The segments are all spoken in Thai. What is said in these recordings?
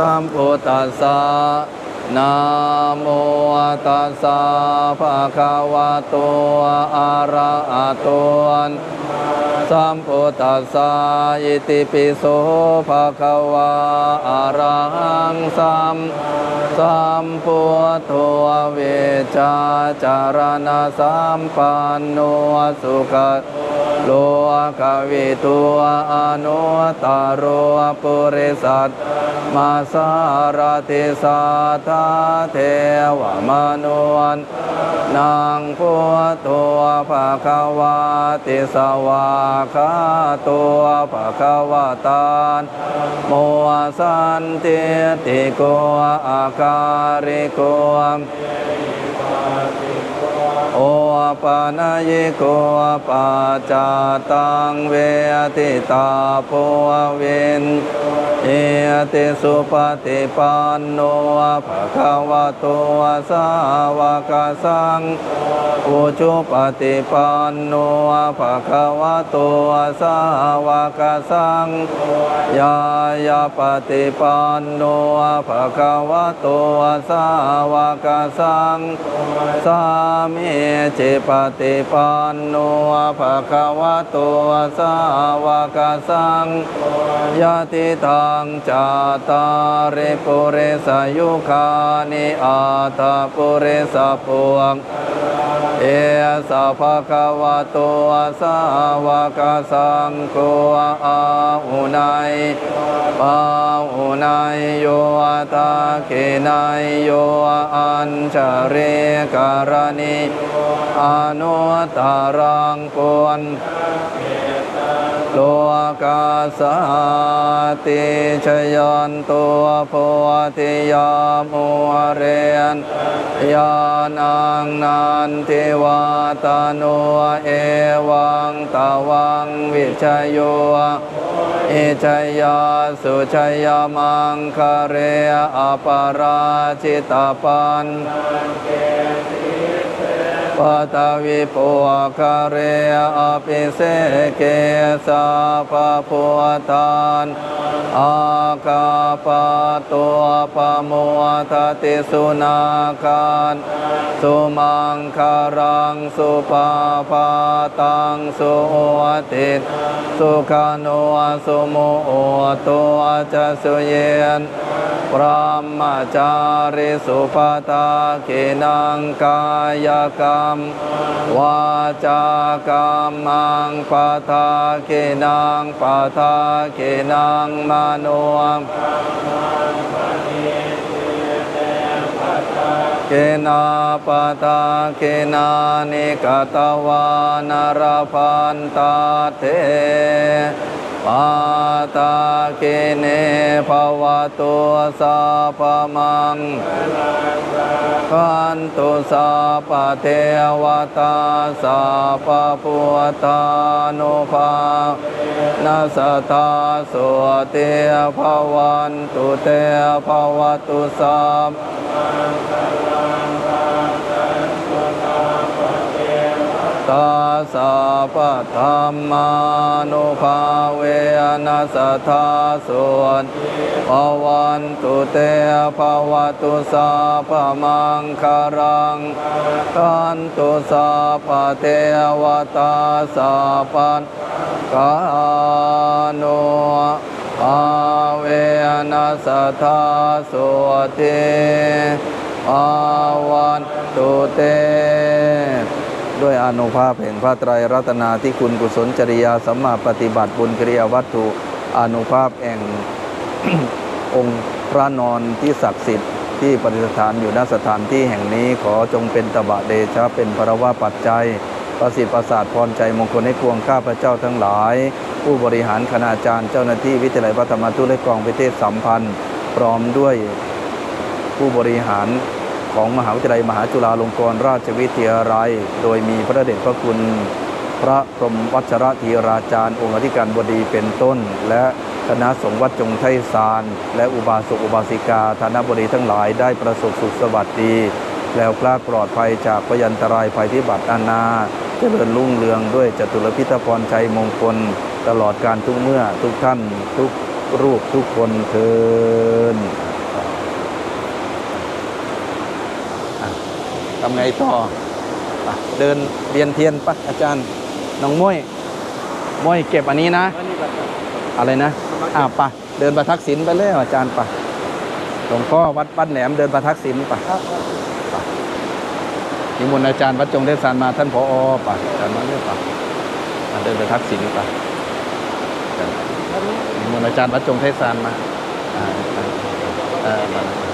สัมพุทธัสสะนะโมตัสสะภะคะวะโตอะระหะโตสัมพุทธัสสะอิติปิโสภะคะวะอะระหังสัมสัมพุทโธเวชาจารณะสัมปันโนสุขโลกวิทูอนุตตโรปุริสัตมาสารติสัทธาเทวมนุนนางพุทโธภะคะวาติสวาคาตัวภะคะวะตานโมสันติติโกอาการิโก ปานายิโกปาจาตังเวติตาโพเวนเอติสุปฏิปันโนภะคะวะโตสาวกสังอุจุปฏิปันโนภะคะวะโตสาวกสังยายาปฏิปันโนภะคะวะโตสาวกสังสามิจิปติปันโนภะคะวะโตสาวกสังยะติทังจาตาริปุเรสยุคานิอาตาปุเรสปวง เอสะภะคะวะโตสาวกสังโฆอาหุนายปาหุนายโยตาเกนายโยอัญชเรการณิอนุตารังปวน โลกาสาติชยันตัวโพธิยามุเรนยานังนันทิวาตาโนเอวังตาวังวิชยโยอิชยาสุชยมังคะเรอปาราชิตาปัน ปตวิปุคาเรอภิเสเกสาปะพุทานอากาปะตัวปะมุทติสุนาคารสุมังคารังสุปาปาตังสุวติสุขานุสุโมโอตัวจะสุเยน พระมจาริสุปตากินังกายกรรม วาจากรรมังปะทากินังปะทากินังมโนมเกนาปะทาเกนานิกตวานารพันตาเท ปาตาเกเนภวตุสาปมังคันตุสาปเทวตาสาปปุตานุภานาสตาสุเตภวันตุเตภวตุสามตา สาปธรรมานุภาเวนัสธาส่วนภวันตุเตภวตุสาปะมังคารังคันตุสาปะเทวตาสาปันกาโนภาเวนัสธาสุเตภวันตุเต ด้วยอนุภาพแห่งพระไตรรัตนาที่คุณกุศลจริยาสัมมาปฏิบัติบุญกิริยาวัตถุอนุภาพแห่งองค์พระนอนที่ศักดิ์สิทธิ์ที่ประดิษฐานอยู่ณสถานที่แห่งนี้ขอจงเป็นตบะเดชะเป็นพระวาปัจจัย ประสิทธิ์ประสาทพรใจมงคลให้ควงข้าพระเจ้าทั้งหลาย ผู้บริหารคณาจารย์เจ้าหน้าที่วิทยาลัยพระธรรมทุและกองวิเทศสัมพันธ์ พร้อมด้วยผู้บริหาร ของมหาวิทยาลัยมหาจุฬาลงกรณราชวิทยาลัย โดยมีพระเดชพระคุณ พระพรมวัชรธีราจารย์ องค์อธิการบดีเป็นต้น และคณะสงฆ์วัดจงไทซาน และอุบาสกอุบาสิกาธนบดีทั้งหลายได้ประสบสุขสวัสดี แล้วกล้าปลอดภัยจากพยันตรายภัยพิบัตินานาเจริญรุ่งเรืองด้วยจตุรพิธพรชัยมงคล ตลอดการทุกเมื่อทุกท่านทุกรูปทุกคนเทิน ทำไงต่อเดินเรียนเทียนปะอาจารย์น้องม้วยม้วยเก็บอันนี้นะ อะไรนะอ่าปะเดินประทักษิณไปเลยอาจารย์ปะหลวงพ่อวัดบ้านแหลมเดินประทักษิณปะปะนิมนต์อาจารย์วัดจงเทศสานมาท่านผอปะอาจารย์มาเรื่อยปะมาเดินประทักษิณปะนิมนต์อาจารย์วัดจงเทศสานมาอ่าออปะปะ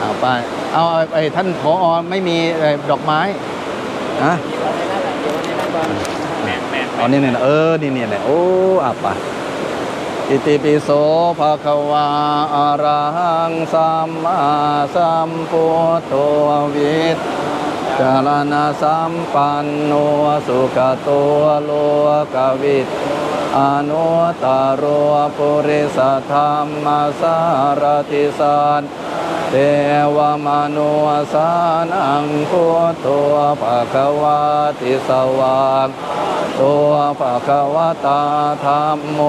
เอาไปเอาไอ้ท่านผอไม่มีเอ่อดอกไม้นะเอานี่เนี่ยเออนี่เนี่ยโอ้อะปะอิติปิโสภะคะวาอะระหังสัมมาสัมพุทโธวิทจารณะสัมปันโนสุขโตโลกวิทอนุตตรโรปุริสธรรมสารติสัน เทวมนุสานังพุทโธภะคะวาติสวาตัวภะคะวะตาธรรมโม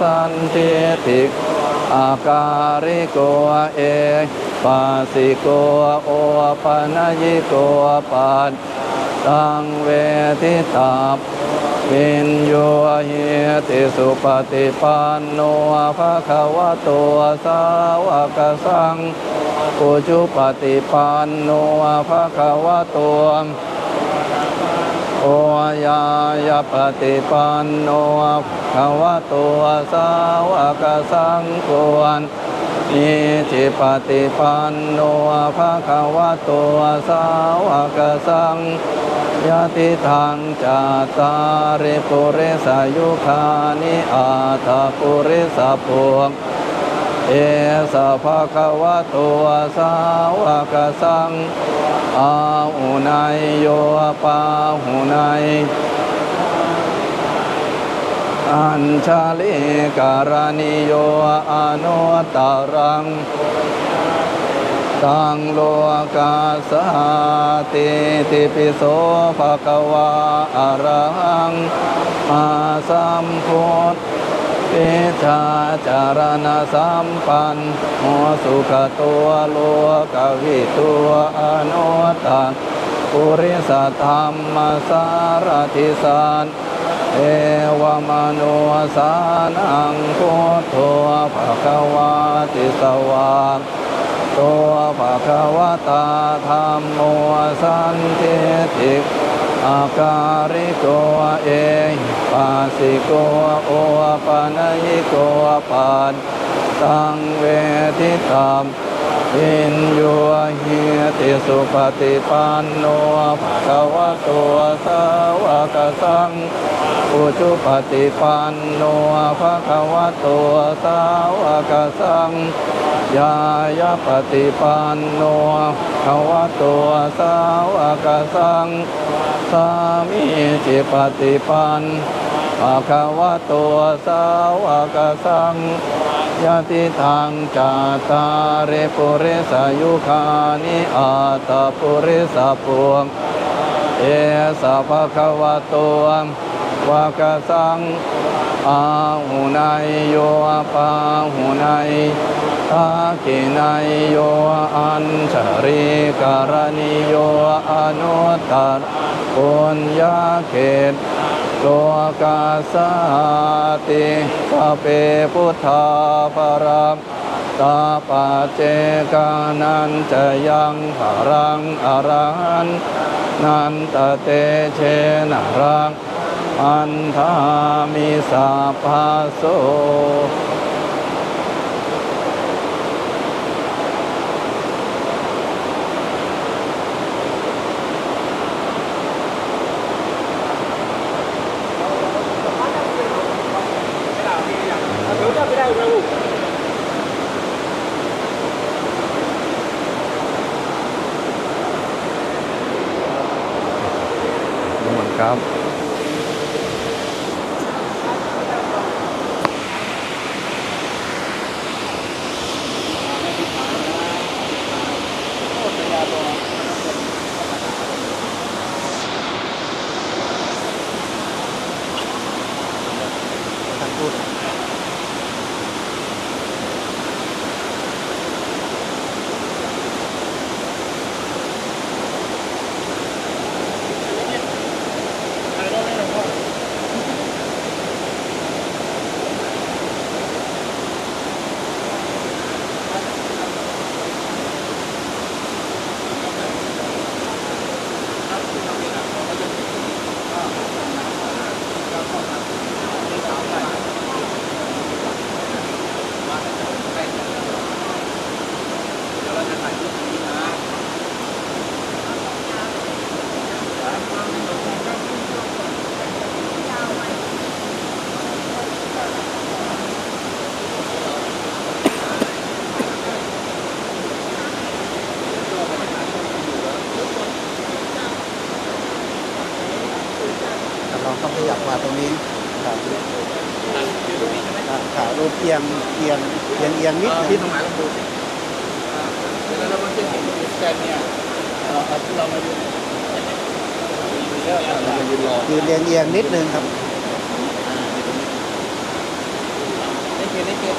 สันติติกอาการิโกเอปัสสิโกโอปัญญิโกปันตังเวทิตา วินโยเฮติสุปฏิปันโนภะคะวะโตสาวกสังปุจุปฏิปันโนภะคะวะโตโอยายาปฏิปันโนภาวะตัวสาวกสังโฆวนนิจิปฏิปันโนภะคะวะตัวสาวกสัง ยติทางจาตาริปุเรสายุคานิอาทาปุเรสาพวงเอสะภะคะวะโตสาวกสังอาหุนายโยปาหุนายอัญชาลิการณิโยอนุตตรัง ตังโลกาสาติติปิโสภะคะวาอะระหังมาสัมพุทธิชาจารณะสัมปันโมสุขตัวโลกวิตัวอนุตตรปุริสธรรมสารติสานเอวมโนสานังพุทโธภะคะวาติสวา กตัวภะคะวะตาธรรมโมสันเทติอาการิโกเอปัสสิโกโอปะนยิโกปานตังเวทิตามอินโยหิ สุปฏิปันโนภะคะวะโตสาวกสังอุจุปฏิปันโนภะคะวะโตสาวกสังยายาปฏิปันโนภะคะวะโตสาวกสังสามีจิปฏิปันภะคะวะโตสาวกสัง ยติทางจาตาเรปุเรสายุคานิอาตาปุเรสาพวง เอสะภควะโตวากสังอาหุนายโยปาหุนายทากินายโยอัญชริการณิโยอนุตตรปุญญาเขต โลกาสาติสเปพุทธาปรัมตาปเจกานันจะยังภรังอรันนันตเตเชนรังอันธามิสาภาโส ครับ ขยับมาตรงนี้ครับอยู่ตรงนี้ใช่ไหมครับขารูปเอียงเอียงเอียงเอียงนิดนึที่งตรงไหนลองดูสิอ่าเวลาเรามาเช็คของสแกนเนี่ยเราเอาเรามายืนเรามายืนรอยืนเอียงเอียงนิดนึงครับนี่คือนี่คือ